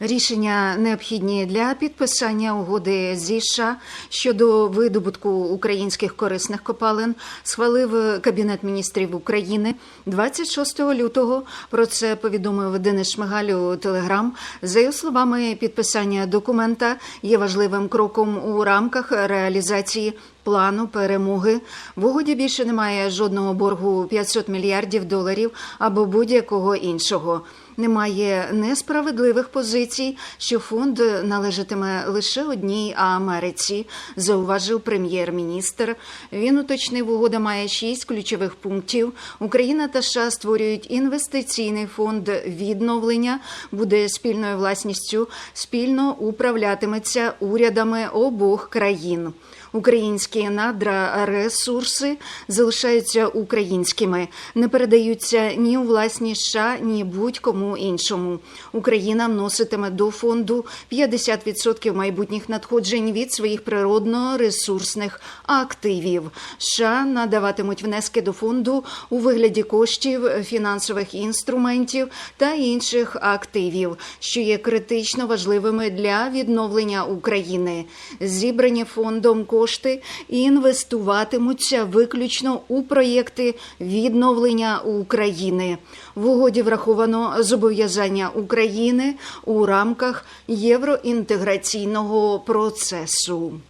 Рішення необхідні для підписання угоди зі США щодо видобутку українських корисних копалин схвалив Кабінет міністрів України 26 лютого. Про це повідомив Денис Шмигаль у Телеграм. За його словами, підписання документа є важливим кроком у рамках реалізації плану перемоги. В угоді більше немає жодного боргу 500 мільярдів доларів або будь-якого іншого. Немає несправедливих позицій, що фонд належатиме лише одній Америці, зауважив прем'єр-міністр. Він уточнив, угода має шість ключових пунктів. Україна та США створюють інвестиційний фонд відновлення, буде спільною власністю, спільно управлятиметься урядами обох країн. Українські надра ресурси залишаються українськими, не передаються ні у власність США, ні будь-кому іншому. Україна вноситиме до фонду 50% майбутніх надходжень від своїх природно-ресурсних активів. США надаватимуть внески до фонду у вигляді коштів, фінансових інструментів та інших активів, що є критично важливими для відновлення України. Зібрані фондом кошти інвестуватимуться виключно у проєкти відновлення України. В угоді враховано зобов'язання України у рамках євроінтеграційного процесу.